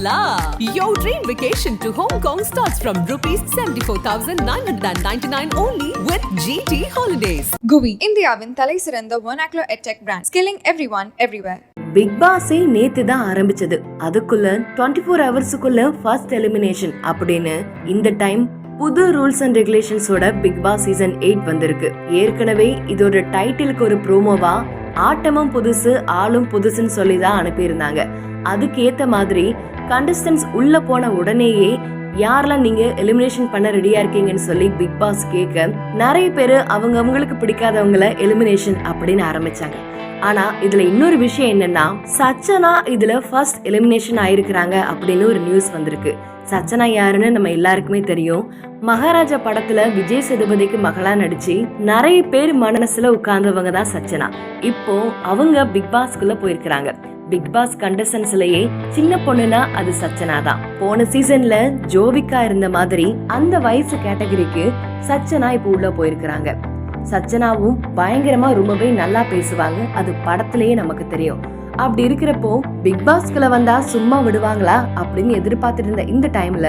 Hola! Your dream vacation to Hong Kong starts from rupees 74,999 only with GT Holidays. Guvi இந்தியாவின் தலை சிறந்த ஒனாக்லோ edtech brand skilling every one everywhere Bigg பாஸே நேத்து தான் ஆரம்பிச்சது அதுக்குள்ள twenty four ஹவர்ஸுக்குள்ள ஃபர்ஸ்ட் எலிமினேஷன் அப்படின்னு இந்த டைம் புது ரூல்ஸ் அண்ட் ரெகுலேஷன்ஸோட பிக் பாஸ் சீசன் எயிட் வந்திருக்கு ஏற்கனவே இதோட டைட்டிலுக்கு ஒரு ப்ரோமோவா ஆட்டமும் புதுசு ஆளும் புதுசுன்னு சொல்லி தான் அனுப்பியிருந்தாங்க. அதுக்கு ஏத்த மாதிரி கண்டஸ்டன்ஸ் உள்ள போன உடனேயே யாரெல்லாம் நீங்க எலிமினேஷன் பண்ண ரெடியா இருக்கீங்கன்னு சொல்லி பிக் பாஸ் கேட்க நிறைய பேர் அவங்க அவங்களுக்கு பிடிக்காதவங்கள எலிமினேஷன் அப்படின்னு ஆரம்பிச்சாங்க. ஆனா இதுல இன்னொரு விஷயம் என்னன்னா சச்சனா இதுல ஃபர்ஸ்ட் எலிமினேஷன் ஆயிருக்கிறாங்க அப்படின்னு ஒரு நியூஸ் வந்திருக்கு. சச்சனா யாருன்னு நம்ம எல்லாருக்குமே தெரியும். மகாராஜா படத்துல விஜய் சேதுபதிக்கு மகளா நடிச்சு நிறைய பேர் மனசுல உட்கார்ந்தவங்க தான் சச்சனா. இப்போ அவங்க பிக் பாஸ்குள்ள போயிருக்கிறாங்க. பிக் பாஸ் கண்டஸ்டன்ஸ்லயே சின்ன பொண்ணுனா அது சச்சனா தான். போன சீசன்ல ஜோவிகா இருந்த மாதிரி அந்த வயசு கேட்டகரிக்கு சச்சனா இப்போ உள்ள போயிருக்கிறாங்க. சச்சனாவும் பயங்கரமா ரொம்பவே நல்லா பேசுவாங்க. அது படத்திலேயே நமக்கு தெரியும். அப்படி இருக்கிறப்போ பிக் பாஸ்குள்ள வந்தா சும்மா விடுவாங்களா? அப்படின்னு எதிர்பார்த்துட்டு இந்த டைம்ல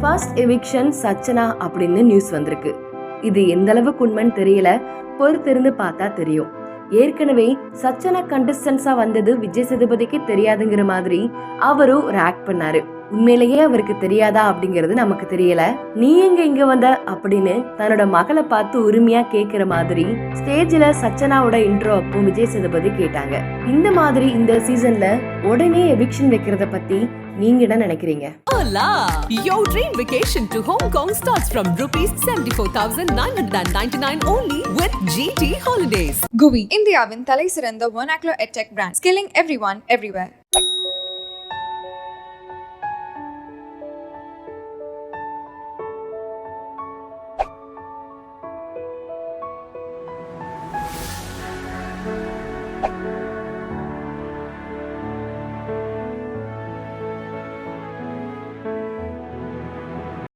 ஃபர்ஸ்ட் எவிக்ஷன் சச்சனா அப்படின்னு நியூஸ் வந்திருக்கு. இது எந்த அளவுக்கு உண்மைன்னு தெரியல. பொறுத்திருந்து பார்த்தா தெரியும். ஏற்கனவே சச்சனா கண்டஸ்டன்ஸா வந்தது விஜய் சேதுபதிக்கு தெரியாதுங்கிற மாதிரி அவரும் ஒரு ஆக்ட் பண்ணாரு. உண்மையிலேயே அவருக்கு தெரியாதா அப்படிங்கிறது நமக்கு தெரியல. நீ எங்க இங்க வந்த? அப்படின்னு தன்னோட மகளை பார்த்து உரிமையா கேக்குற மாதிரி ஸ்டேஜ்ல சச்சனாவோட இன்ட்ரோ அப்போ விஜய் சேதுபதி கேட்டாங்க. இந்த மாதிரி இந்த சீசன்ல உடனே எவிக்ஷன் வைக்கிறத பத்தி நீங்க என்ன நினைக்கிறீங்க? Hola! Your dream vacation to Hong Kong starts from rupees 74,999 only with GT Holidays. Guvi இந்தியாவின் தலை சிறந்த ஒனாக்லோ edtech brand skilling every one everywhere